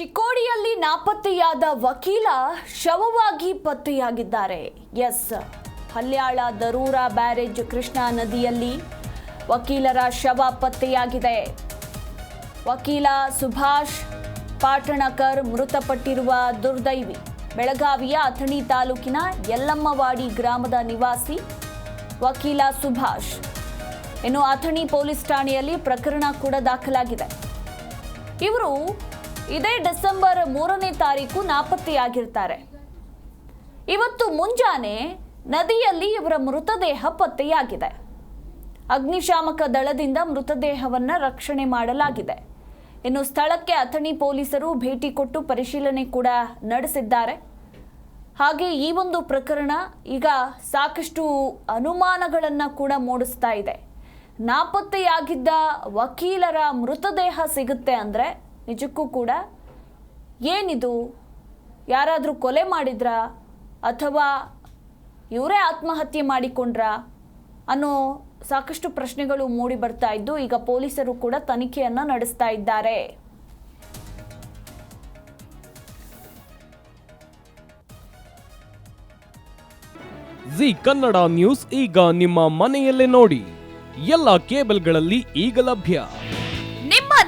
ಚಿಕ್ಕೋಡಿಯಲ್ಲಿ ನಾಪತ್ತೆಯಾದ ವಕೀಲ ಶವವಾಗಿ ಪತ್ತೆಯಾಗಿದ್ದಾರೆ. ಎಸ್. ಹಲ್ಯಾಳ ದರೂರ ಬ್ಯಾರೇಜ್ ಕೃಷ್ಣಾ ನದಿಯಲ್ಲಿ ವಕೀಲರ ಶವ ಪತ್ತೆಯಾಗಿದೆ. ವಕೀಲ ಸುಭಾಷ್ ಪಾಟಣಕರ್ ಮೃತಪಟ್ಟಿರುವ ದುರ್ದೈವಿ, ಬೆಳಗಾವಿಯ ಅಥಣಿ ತಾಲೂಕಿನ ಯಲ್ಲಮ್ಮವಾಡಿ ಗ್ರಾಮದ ನಿವಾಸಿ ವಕೀಲ ಸುಭಾಷ್. ಇನ್ನು ಅಥಣಿ ಪೊಲೀಸ್ ಠಾಣೆಯಲ್ಲಿ ಪ್ರಕರಣ ಕೂಡ ದಾಖಲಾಗಿದೆ. ಇವರು ಇದೇ ಡಿಸೆಂಬರ್ ಮೂರನೇ ತಾರೀಕು ನಾಪತ್ತೆಯಾಗಿರ್ತಾರೆ. ಇವತ್ತು ಮುಂಜಾನೆ ನದಿಯಲ್ಲಿ ಇವರ ಮೃತದೇಹ ಪತ್ತೆಯಾಗಿದೆ. ಅಗ್ನಿಶಾಮಕ ದಳದಿಂದ ಮೃತದೇಹವನ್ನು ರಕ್ಷಣೆ ಮಾಡಲಾಗಿದೆ. ಇನ್ನು ಸ್ಥಳಕ್ಕೆ ಅಥಣಿ ಪೊಲೀಸರು ಭೇಟಿ ಕೊಟ್ಟು ಪರಿಶೀಲನೆ ಕೂಡ ನಡೆಸಿದ್ದಾರೆ. ಹಾಗೆ ಈ ಒಂದು ಪ್ರಕರಣ ಈಗ ಸಾಕಷ್ಟು ಅನುಮಾನಗಳನ್ನು ಕೂಡ ಮೂಡಿಸ್ತಾ ಇದೆ. ನಾಪತ್ತೆಯಾಗಿದ್ದ ವಕೀಲರ ಮೃತದೇಹ ಸಿಗುತ್ತೆ ಅಂದರೆ ನಿಜಕ್ಕೂ ಕೂಡ ಏನಿದು? ಯಾರಾದರೂ ಕೊಲೆ ಮಾಡಿದ್ರಾ? ಅಥವಾ ಇವರೇ ಆತ್ಮಹತ್ಯೆ ಮಾಡಿಕೊಂಡ್ರಾ? ಅನ್ನೋ ಸಾಕಷ್ಟು ಪ್ರಶ್ನೆಗಳು ಮೂಡಿ ಬರ್ತಾ ಇದ್ದು ಈಗ ಪೊಲೀಸರು ಕೂಡ ತನಿಖೆಯನ್ನು ನಡೆಸ್ತಾ ಇದ್ದಾರೆ. ಜಿ ಕನ್ನಡ ನ್ಯೂಸ್ ಈಗ ನಿಮ್ಮ ಮನೆಯಲ್ಲೇ ನೋಡಿ. ಎಲ್ಲ ಕೇಬಲ್ಗಳಲ್ಲಿ ಈಗ ಲಭ್ಯ.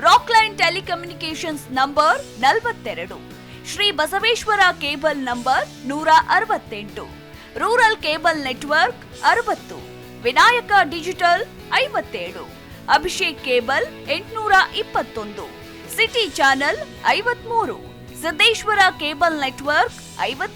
ರಾಕ್ಲೈನ್ ಟೆಲಿಕಮ್ಯುನಿಕೇಶನ್ಸ್ ನಂಬರ್ ನಲವತ್ತೆರಡು. ಶ್ರೀ ಬಸವೇಶ್ವರ ಕೇಬಲ್ ನಂಬರ್ ನೂರ ಅರವತ್ತೆಂಟು. ರೂರಲ್ ಕೇಬಲ್ ನೆಟ್ವರ್ಕ್ ಅರವತ್ತು. ವಿನಾಯಕ ಡಿಜಿಟಲ್ ಐವತ್ತೇಳು. ಅಭಿಷೇಕ್ ಕೇಬಲ್ ಎಂಟುನೂರ ಇಪ್ಪತ್ತೊಂದು. ಸಿಟಿ ಚಾನೆಲ್ ಐವತ್ಮೂರು. ಸಿದ್ದೇಶ್ವರ ಕೇಬಲ್ ನೆಟ್ವರ್ಕ್ ಐವತ್